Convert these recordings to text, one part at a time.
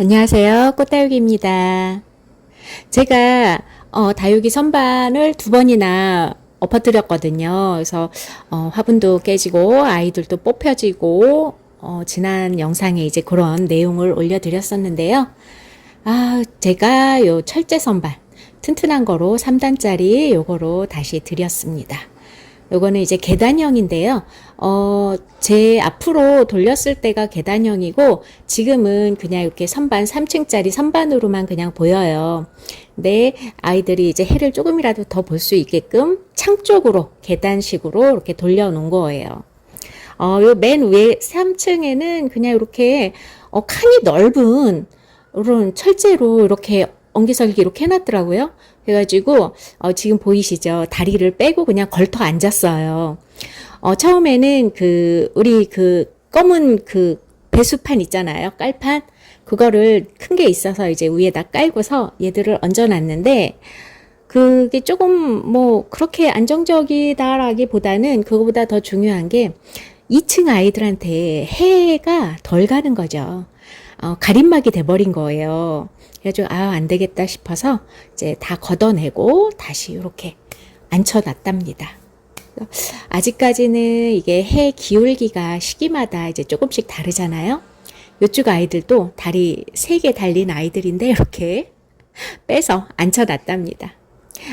안녕하세요. 꽃다육입니다. 제가 어, 다육이 선반을 두 번이나 엎어뜨렸거든요. 그래서 어, 화분도 깨지고 아이들도 뽑혀지고 어, 지난 영상에 이제 그런 내용을 올려드렸었는데요. 아, 제가 요 철제 선반 튼튼한 거로 3단짜리 요거로 다시 드렸습니다. 요거는 이제 계단형인데요. 어, 제 앞으로 돌렸을 때가 계단형이고 지금은 그냥 이렇게 선반 3층짜리 선반으로만 그냥 보여요. 근데 아이들이 이제 해를 조금이라도 더 볼 수 있게끔 창 쪽으로 계단식으로 이렇게 돌려 놓은 거예요. 어, 요 맨 위에 3층에는 그냥 이렇게 어, 칸이 넓은 이런 철제로 이렇게 엉기설기 이렇게 해놨더라고요. 그래가지고 어, 지금 보이시죠? 다리를 빼고 그냥 걸터 앉았어요. 어, 처음에는 그 우리 그 검은 그 배수판 있잖아요. 깔판 그거를 큰 게 있어서 이제 위에다 깔고서 얘들을 얹어놨는데 그게 조금 뭐 그렇게 안정적이다라기보다는 그거보다 더 중요한 게 2층 아이들한테 해가 덜 가는 거죠. 어, 가림막이 돼버린 거예요. 그래가지고 아안 되겠다 싶어서 이제 다 걷어내고 다시 이렇게 앉혀놨답니다. 아직까지는 이게 해 기울기가 시기마다 이제 조금씩 다르잖아요. 요쪽 아이들도 다리 세 개 달린 아이들인데 이렇게 빼서 앉혀놨답니다.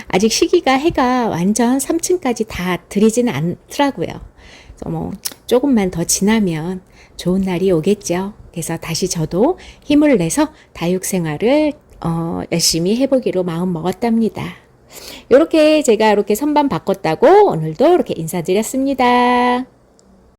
아직 시기가 해가 완전 3층까지 다 들이지는 않더라고요. 그래서 뭐 조금만 더 지나면 좋은 날이 오겠죠. 그래서 다시 저도 힘을 내서 다육 생활을 어, 열심히 해보기로 마음 먹었답니다. 이렇게 제가 이렇게 선반 바꿨다고 오늘도 이렇게 인사드렸습니다.